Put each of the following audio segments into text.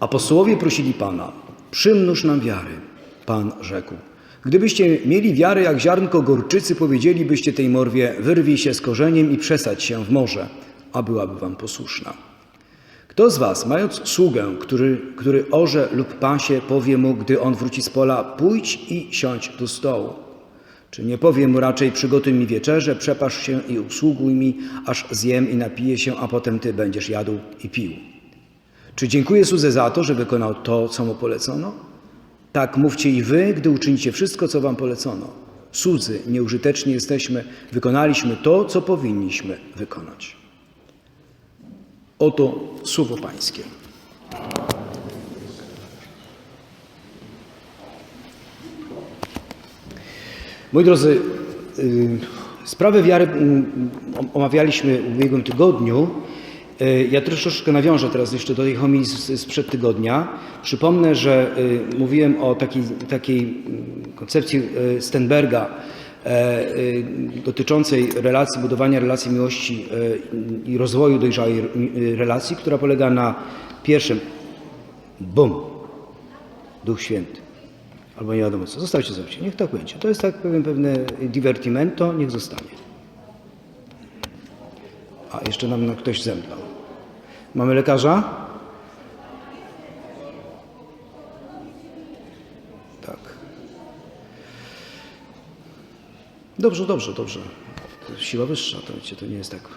Apostołowie prosili Pana, przymnóż nam wiary. Pan rzekł, gdybyście mieli wiarę jak ziarnko gorczycy, powiedzielibyście tej morwie, wyrwij się z korzeniem i przesadź się w morze, a byłaby wam posłuszna. Kto z was, mając sługę, który, który orze lub pasie, powie mu, gdy on wróci z pola, pójdź i siądź do stołu? Czy nie powie mu raczej, przygotuj mi wieczerze, przepasz się i usługuj mi, aż zjem i napiję się, a potem ty będziesz jadł i pił? Czy dziękuję słudze za to, że wykonał to, co mu polecono? Tak mówcie i wy, gdy uczynicie wszystko, co wam polecono. Słudzy, nieużyteczni jesteśmy, wykonaliśmy to, co powinniśmy wykonać. Oto słowo Pańskie. Moi drodzy, y, sprawę wiary mm, omawialiśmy w ubiegłym tygodniu. Y, Ja troszeczkę nawiążę teraz jeszcze do tej homilii sprzed tygodnia. Przypomnę, że y, mówiłem o takiej, takiej koncepcji Stenberga e, y, dotyczącej relacji, budowania relacji miłości i rozwoju dojrzałej relacji, która polega na pierwszym bum, Duch Święty. Albo nie wiadomo co. Zostawcie sobie. Niech tak będzie. To jest tak pewien pewne divertimento, niech zostanie. A, jeszcze nam ktoś zemdlał. Mamy lekarza? Tak. Dobrze, dobrze, dobrze. Siła wyższa, to, to nie jest tak.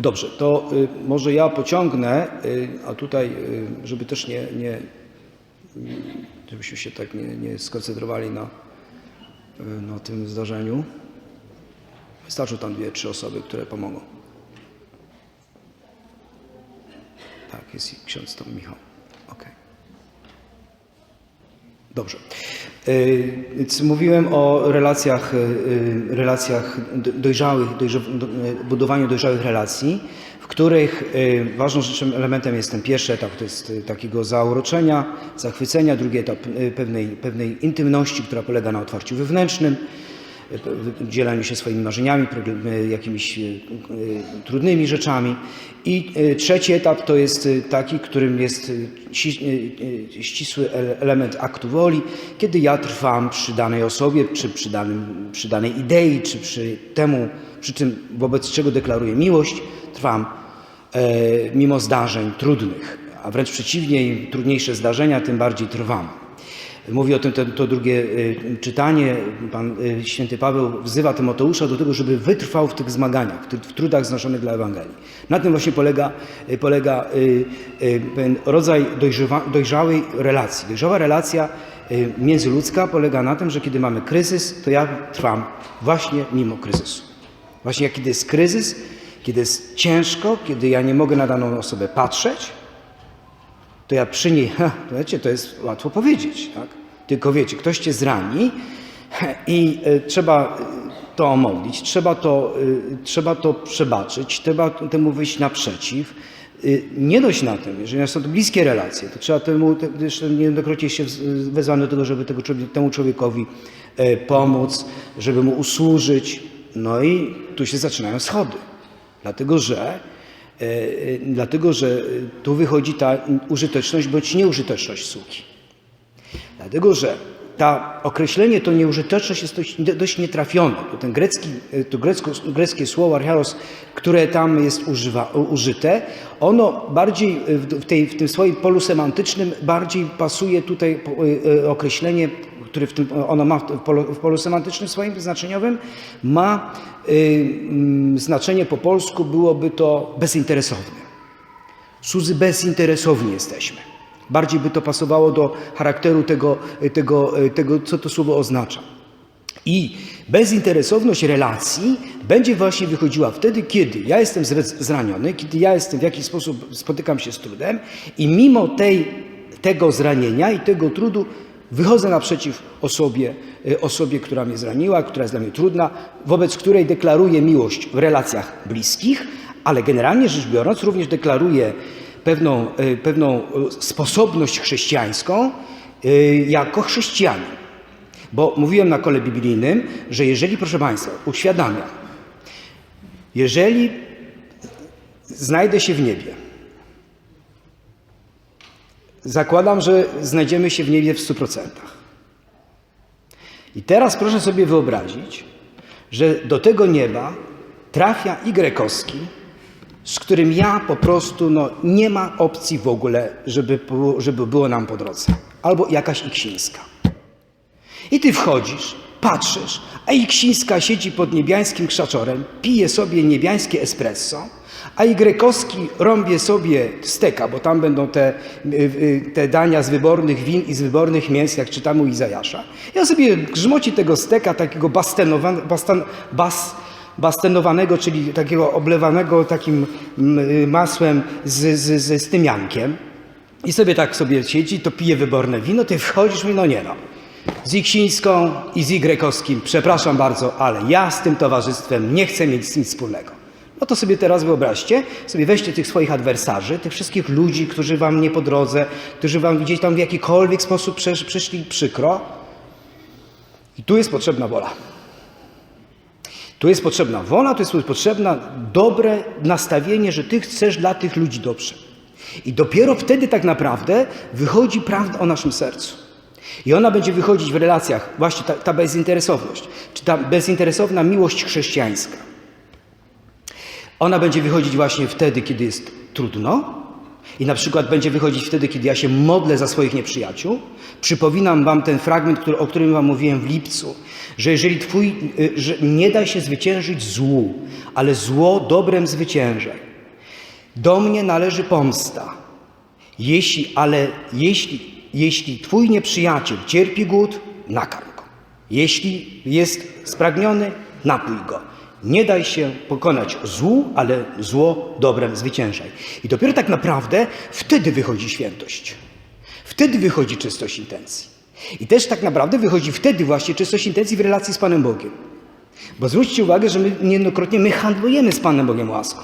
Dobrze, to y, może ja pociągnę, y, a tutaj, y, żeby też nie, nie żebyśmy się tak nie, nie skoncentrowali na, na tym zdarzeniu. Wystarczą tam dwie, trzy osoby, które pomogą. Tak, jest ksiądz tam Michał. Okej. Dobrze. Y, mówiłem o relacjach, y, y, relacjach do- dojrzałych, dojrza- do- budowaniu dojrzałych relacji, w których ważną rzeczą, elementem jest ten pierwszy etap, to jest takiego zauroczenia, zachwycenia, drugi etap pewnej, pewnej intymności, która polega na otwarciu wewnętrznym, dzieleniu się swoimi marzeniami, y, jakimiś y, y, trudnymi rzeczami. I trzeci etap to jest taki, którym jest ści- ścisły ele- element aktu woli, kiedy ja trwam przy danej osobie, czy przy, danym, przy danej idei, czy przy temu, przy czym wobec czego deklaruję miłość, trwam e, mimo zdarzeń trudnych, a wręcz przeciwnie, im trudniejsze zdarzenia, tym bardziej trwam. Mówi o tym to, to drugie y, czytanie. Pan y, święty Paweł wzywa Tymoteusza do tego, żeby wytrwał w tych zmaganiach, w, trudach znoszonych dla Ewangelii. Na tym właśnie polega, y, polega rodzaj dojrzewa, dojrzałej relacji. Dojrzała relacja międzyludzka polega na tym, że kiedy mamy kryzys, to ja trwam właśnie mimo kryzysu. Właśnie kiedy jest kryzys, kiedy jest ciężko, kiedy ja nie mogę na daną osobę patrzeć, to ja przy niej, ha, wiecie, to jest łatwo powiedzieć, tak? Tylko wiecie, ktoś cię zrani i y, trzeba y, to omodlić, trzeba to, y, trzeba to przebaczyć, trzeba temu wyjść naprzeciw. Nie dość na tym, jeżeli są to bliskie relacje, to trzeba temu, te- jeszcze niejednokrotnie się wezwano do tego, żeby tego, temu człowiekowi e, pomóc, żeby mu usłużyć. No i tu się zaczynają schody. Dlatego, że E, e, Dlatego, że e, tu wychodzi ta użyteczność bądź nieużyteczność sługi. Dlatego, że ta określenie, to nieużyteczność jest dość, dość nietrafione. To, ten grecki, e, to grecko, greckie słowo archaros, które tam jest używa, użyte, ono bardziej e, w, tej, w tym swoim polu semantycznym bardziej pasuje tutaj e, określenie, które w tym, ono ma w polu, w polu semantycznym swoim znaczeniowym, ma y, znaczenie po polsku byłoby to bezinteresowne. Słudzy bezinteresowni jesteśmy. Bardziej by to pasowało do charakteru tego, tego, tego co to słowo oznacza. I bezinteresowność relacji będzie właśnie wychodziła wtedy, kiedy ja jestem zraniony, kiedy ja jestem w jakiś sposób spotykam się z trudem i mimo tej, tego zranienia i tego trudu wychodzę naprzeciw osobie, y, osobie, która mnie zraniła, która jest dla mnie trudna, wobec której deklaruję miłość w relacjach bliskich, ale generalnie rzecz biorąc również deklaruję pewną, y, pewną y, sposobność chrześcijańską y, jako chrześcijanin. Bo mówiłem na kole biblijnym, że jeżeli, proszę Państwa, uświadamiam, jeżeli znajdę się w niebie, zakładam, że znajdziemy się w niebie w 100%. I teraz proszę sobie wyobrazić, że do tego nieba trafia Y-owski, z którym ja po prostu no, nie ma opcji w ogóle, żeby, żeby było nam po drodze. Albo jakaś Iksińska. I ty wchodzisz, patrzysz, a Iksińska siedzi pod niebiańskim krzaczorem, pije sobie niebiańskie espresso, a Y-owski rąbie sobie steka, bo tam będą te, y, y, te dania z wybornych win i z wybornych mięs, jak czytamy u Izajasza. Ja sobie grzmoci tego steka, takiego bastenowa- bastan, bas, bastenowanego, czyli takiego oblewanego takim mm, y, masłem z, z, z, z tymiankiem. I sobie tak sobie siedzi, to pije wyborne wino, ty wchodzisz mi, no nie no. Z Iksińską i z Y-owskim, przepraszam bardzo, ale ja z tym towarzystwem nie chcę mieć nic wspólnego. No to sobie teraz wyobraźcie, sobie weźcie tych swoich adwersarzy, tych wszystkich ludzi, którzy wam nie po drodze, którzy wam gdzieś tam w jakikolwiek sposób przesz, przyszli przykro. I tu jest potrzebna wola. Tu jest potrzebna wola, tu jest potrzebne dobre nastawienie, że ty chcesz dla tych ludzi dobrze. I dopiero wtedy tak naprawdę wychodzi prawda o naszym sercu. I ona będzie wychodzić w relacjach, właśnie ta, ta bezinteresowność, czy ta bezinteresowna miłość chrześcijańska. Ona będzie wychodzić właśnie wtedy, kiedy jest trudno. I na przykład będzie wychodzić wtedy, kiedy ja się modlę za swoich nieprzyjaciół. Przypominam Wam ten fragment, który, o którym Wam mówiłem w lipcu, że jeżeli Twój, y, że nie da się zwyciężyć złu, ale zło dobrem zwyciężaj. Do mnie należy pomsta. Jeśli, ale jeśli, jeśli Twój nieprzyjaciel cierpi głód, nakarm go. Jeśli jest spragniony, napój go. Nie daj się pokonać złu, ale zło dobrem zwyciężaj. I dopiero tak naprawdę wtedy wychodzi świętość. Wtedy wychodzi czystość intencji. I też tak naprawdę wychodzi wtedy właśnie czystość intencji w relacji z Panem Bogiem. Bo zwróćcie uwagę, że my niejednokrotnie my handlujemy z Panem Bogiem łaską.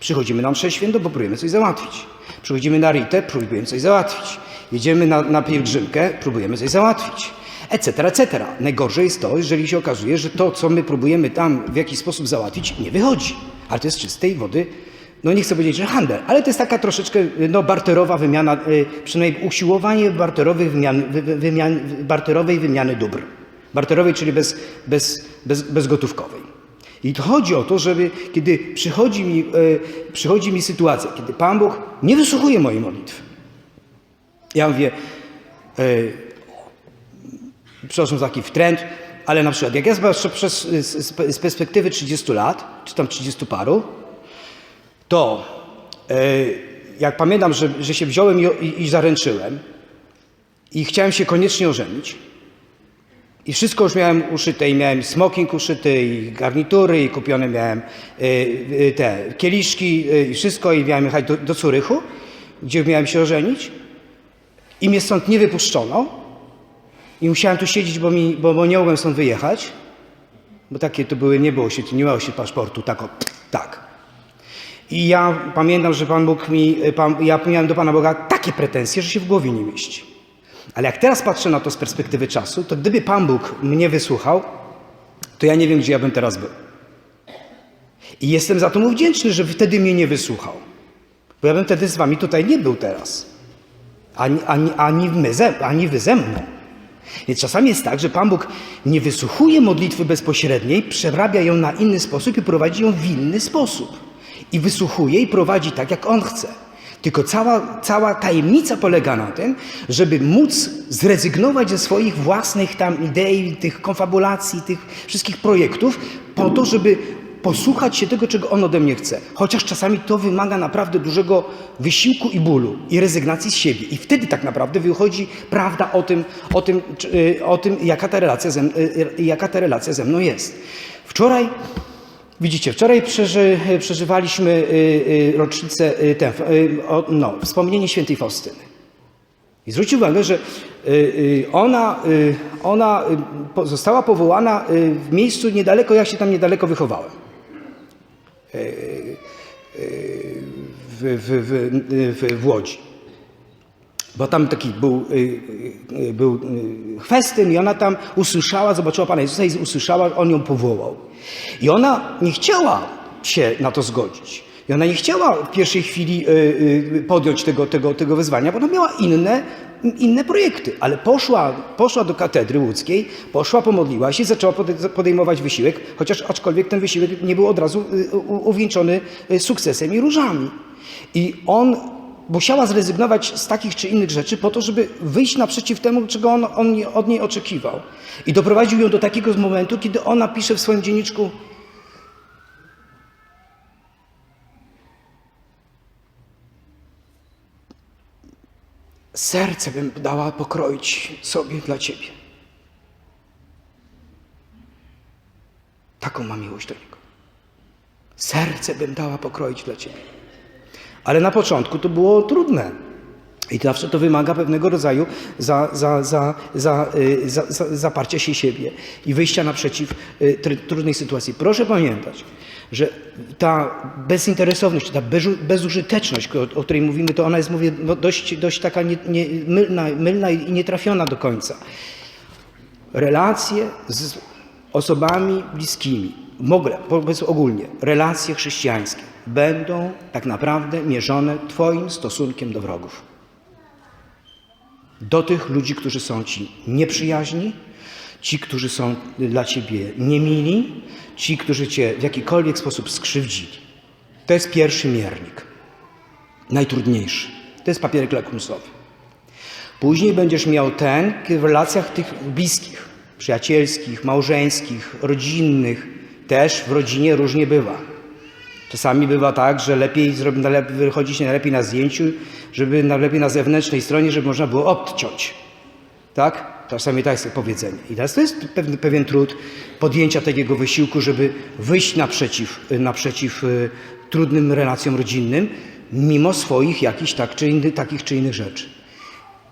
Przychodzimy na mszę święto, bo próbujemy coś załatwić. Przychodzimy na ritę, próbujemy coś załatwić. Jedziemy na, na pielgrzymkę, próbujemy coś załatwić. Etc., etc. Najgorsze jest to, jeżeli się okazuje, że to, co my próbujemy tam w jakiś sposób załatwić, nie wychodzi. Ale to jest czystej wody, no nie chcę powiedzieć, że handel, ale to jest taka troszeczkę no, barterowa wymiana, y, przynajmniej usiłowanie barterowych wymian, wy, wy- wymian, barterowej wymiany dóbr. Barterowej, czyli bez, bez, bez, bezgotówkowej. I to chodzi o to, żeby kiedy przychodzi mi, y, przychodzi mi sytuacja, kiedy Pan Bóg nie wysłuchuje mojej modlitwy. Ja mówię, przepraszam za taki wtręt, ale na przykład jak ja patrzę przez, z, z- perspektywy 30 lat, czy tam 30 paru, to e, jak pamiętam, że, że się wziąłem i, i, i zaręczyłem i chciałem się koniecznie ożenić i wszystko już miałem uszyte i miałem smoking uszyty i garnitury i kupione miałem e, e, te kieliszki i wszystko i miałem jechać do, do Curychu, gdzie miałem się ożenić i mnie stąd nie wypuszczono i musiałem tu siedzieć, bo, mi, bo, bo nie mogłem stąd wyjechać, bo takie to były, nie było się, nie miało się paszportu, tak o, tak. I ja pamiętam, że Pan Bóg mi, pan, ja miałem do Pana Boga takie pretensje, że się w głowie nie mieści. Ale jak teraz patrzę na to z perspektywy czasu, to gdyby Pan Bóg mnie wysłuchał, to ja nie wiem, gdzie ja bym teraz był. I jestem za to mu wdzięczny, że wtedy mnie nie wysłuchał. Bo ja bym wtedy z Wami tutaj nie był teraz. Ani, ani, ani, my ani Wy ze mną. Więc czasami jest tak, że Pan Bóg nie wysłuchuje modlitwy bezpośredniej, przerabia ją na inny sposób i prowadzi ją w inny sposób. I wysłuchuje i prowadzi tak, jak On chce. Tylko cała, cała tajemnica polega na tym, żeby móc zrezygnować ze swoich własnych tam idei, tych konfabulacji, tych wszystkich projektów, po to, żeby posłuchać się tego, czego On ode mnie chce. Chociaż czasami to wymaga naprawdę dużego wysiłku i bólu i rezygnacji z siebie. I wtedy tak naprawdę wychodzi prawda o tym, o tym, y, o tym jaka, ta relacja ze, y, y, jaka ta relacja ze mną jest. Wczoraj Widzicie, wczoraj przeży, przeżywaliśmy rocznicę, o, no, wspomnienie świętej Faustyny. I zwróćcie uwagę, że ona, ona została powołana w miejscu niedaleko, ja się tam niedaleko wychowałem. W, w, w, w, Łodzi. Bo tam taki był, y, y, był y, chwestyn i ona tam usłyszała, zobaczyła Pana Jezusa i usłyszała, On ją powołał. I ona nie chciała się na to zgodzić. I ona nie chciała w pierwszej chwili podjąć tego, tego, tego wyzwania, bo ona miała inne, inne projekty. Ale poszła, poszła do katedry łódzkiej, poszła, pomodliła się, zaczęła pode- podejmować wysiłek, chociaż aczkolwiek ten wysiłek nie był od razu y, uwieńczony y, sukcesem i różami. I on musiała zrezygnować z takich czy innych rzeczy po to, żeby wyjść naprzeciw temu, czego on, on od niej oczekiwał. I doprowadził ją do takiego momentu, kiedy ona pisze w swoim dzienniczku Serce bym dała pokroić sobie dla Ciebie. Taką mam miłość do Niego. Serce bym dała pokroić dla Ciebie. Ale na początku to było trudne. I zawsze to wymaga pewnego rodzaju za, za, za, za, y, za, za, zaparcia się siebie i wyjścia naprzeciw y, tr- trudnej sytuacji. Proszę pamiętać, że ta bezinteresowność, ta bezu- bezużyteczność, o, której mówimy, to ona jest, mówię, no dość, dość taka nie, nie, mylna, mylna i nietrafiona do końca. Relacje z osobami bliskimi, w ogóle, powiedz ogólnie, relacje chrześcijańskie będą tak naprawdę mierzone Twoim stosunkiem do wrogów. Do tych ludzi, którzy są Ci nieprzyjaźni, ci, którzy są dla Ciebie niemili, ci, którzy Cię w jakikolwiek sposób skrzywdzili. To jest pierwszy miernik. Najtrudniejszy. To jest papierek lakmusowy. Później będziesz miał ten w relacjach tych bliskich, przyjacielskich, małżeńskich, rodzinnych. Też w rodzinie różnie bywa. Czasami bywa tak, że lepiej wychodzi się najlepiej na zdjęciu, żeby na- lepiej na zewnętrznej stronie, żeby można było odciąć. Tak? Czasami tak jest powiedzenie. I teraz to jest pewien, pewien trud podjęcia takiego wysiłku, żeby wyjść naprzeciw, naprzeciw y, trudnym relacjom rodzinnym, mimo swoich jakichś tak czy inny, takich czy innych rzeczy.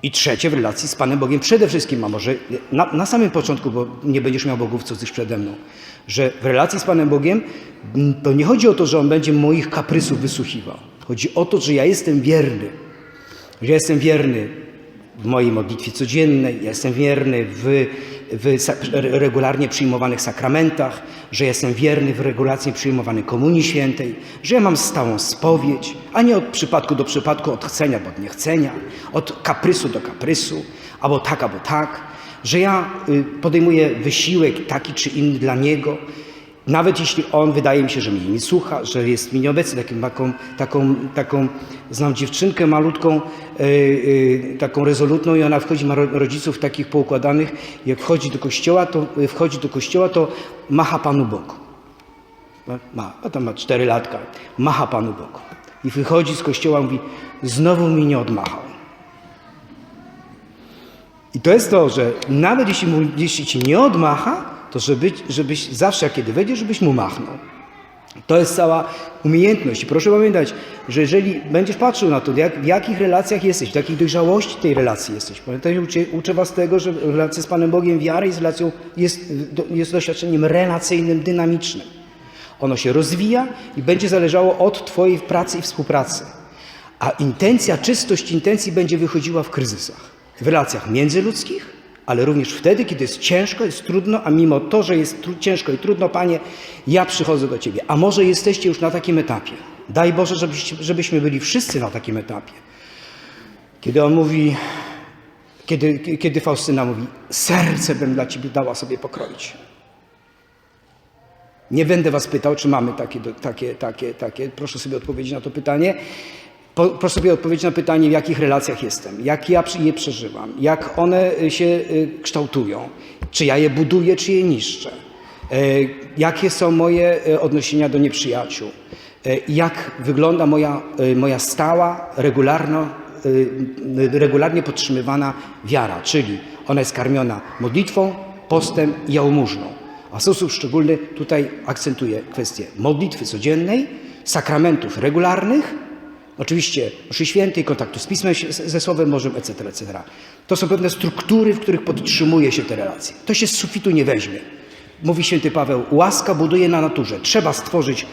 I trzecie w relacji z Panem Bogiem przede wszystkim, a może na, na samym początku, bo nie będziesz miał bogów cudzych przede mną, że w relacji z Panem Bogiem to nie chodzi o to, że On będzie moich kaprysów wysłuchiwał. Chodzi o to, że ja jestem wierny. Że ja jestem wierny w mojej modlitwie codziennej, jestem wierny w, w regularnie przyjmowanych sakramentach, że jestem wierny w regularnie przyjmowanej Komunii Świętej, że ja mam stałą spowiedź, a nie od przypadku do przypadku, od chcenia do niechcenia, od kaprysu do kaprysu, albo tak, albo tak, że ja y, podejmuję wysiłek taki czy inny dla Niego, nawet jeśli on wydaje mi się, że mnie nie słucha, że jest mi nieobecny, taką, taką, taką, znam dziewczynkę malutką, yy, yy, taką rezolutną i ona wchodzi, ma ro- rodziców takich poukładanych, jak wchodzi do kościoła, to yy, wchodzi do kościoła, to macha Panu Bogu. Ma, a tam ma cztery latka, macha Panu Bogu. I wychodzi z kościoła i mówi, znowu mi nie odmachał. I to jest to, że nawet jeśli, jeśli ci nie odmacha, to żeby, żebyś zawsze, kiedy wejdziesz, żebyś mu machnął. To jest cała umiejętność. I proszę pamiętać, że jeżeli będziesz patrzył na to, jak, w jakich relacjach jesteś, w jakiej dojrzałości tej relacji jesteś. Pamiętaj, uczę, uczę was tego, że relacja z Panem Bogiem wiary jest relacją, jest, jest doświadczeniem relacyjnym, dynamicznym. Ono się rozwija i będzie zależało od Twojej pracy i współpracy. A intencja, czystość intencji będzie wychodziła w kryzysach, w relacjach międzyludzkich, ale również wtedy, kiedy jest ciężko, jest trudno, a mimo to, że jest ciężko i trudno, Panie, ja przychodzę do Ciebie. A może jesteście już na takim etapie. Daj Boże, żebyśmy byli wszyscy na takim etapie. Kiedy on mówi, kiedy, kiedy Faustyna mówi, serce bym dla Ciebie dała sobie pokroić. Nie będę Was pytał, czy mamy takie, takie, takie, takie. Proszę sobie odpowiedzieć na to pytanie. Po, proszę sobie odpowiedzieć na pytanie, w jakich relacjach jestem, jak ja je przeżywam, jak one y, się y, kształtują, czy ja je buduję, czy je niszczę, y, jakie są moje y, odniesienia do nieprzyjaciół, y, jak wygląda moja, moja stała, regularno, y, regularnie podtrzymywana wiara, czyli ona jest karmiona modlitwą, postem i jałmużną. A w sposób szczególny tutaj akcentuję kwestię modlitwy codziennej, sakramentów regularnych, oczywiście mszy świętej, kontaktu z Pismem ze Słowem Bożym, etc., etc. To są pewne struktury, w których podtrzymuje się te relacje. To się z sufitu nie weźmie. Mówi święty Paweł, łaska buduje na naturze. Trzeba stworzyć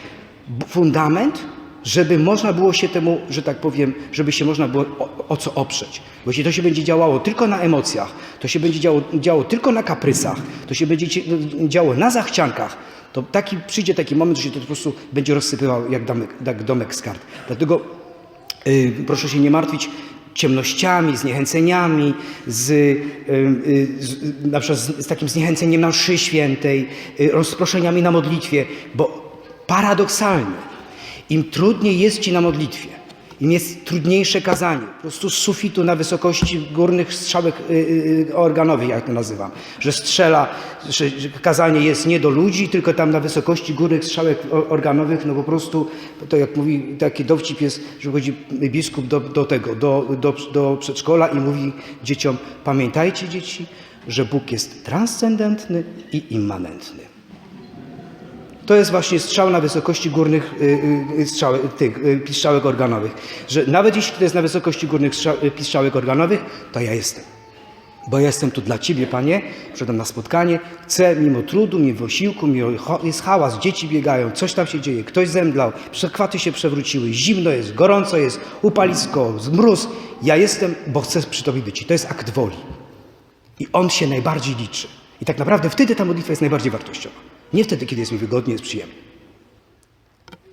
fundament, żeby można było się temu, że tak powiem, żeby się można było o, o co oprzeć. Bo jeśli to się będzie działało tylko na emocjach, to się będzie działo, działo tylko na kaprysach, to się będzie działo na zachciankach, to taki, przyjdzie taki moment, że się to po prostu będzie rozsypywał jak domek, jak domek z kart. Dlatego proszę się nie martwić ciemnościami, zniechęceniami, z, y, y, z, na przykład z, z takim zniechęceniem na mszy świętej, y, rozproszeniami na modlitwie, bo paradoksalnie im trudniej jest Ci na modlitwie, im jest trudniejsze kazanie, po prostu z sufitu na wysokości górnych strzałek y, y, organowych, jak to nazywam, że strzela, że, kazanie jest nie do ludzi, tylko tam na wysokości górnych strzałek organowych, no po prostu, to jak mówi, taki dowcip jest, że chodzi biskup do, do tego, do, do, do przedszkola i mówi dzieciom, pamiętajcie dzieci, że Bóg jest transcendentny i immanentny. To jest właśnie strzał na wysokości górnych y, y, strzałek, tych, y, piszczałek organowych. Że nawet jeśli to jest na wysokości górnych y, piszczałek organowych, to ja jestem. Bo jestem tu dla Ciebie, Panie, przyszedłem na spotkanie, chcę mimo trudu, mimo wysiłku, mimo jest hałas, dzieci biegają, coś tam się dzieje, ktoś zemdlał, przekwaty się przewróciły, zimno jest, gorąco jest, upalisko, zmróz. Ja jestem, bo chcę przy Tobie być. I to jest akt woli. I on się najbardziej liczy. I tak naprawdę wtedy ta modlitwa jest najbardziej wartościowa. Nie wtedy, kiedy jest mi wygodnie, jest przyjemnie.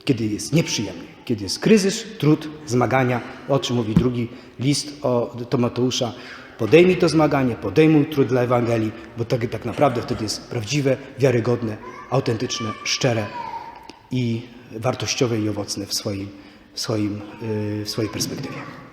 Kiedy jest nieprzyjemnie. Kiedy jest kryzys, trud, zmagania, o czym mówi drugi list o, do. Podejmij to zmaganie, podejmuj trud dla Ewangelii, bo tak, tak naprawdę wtedy jest prawdziwe, wiarygodne, autentyczne, szczere i wartościowe i owocne w, swoim, w, swoim, yy, w swojej perspektywie.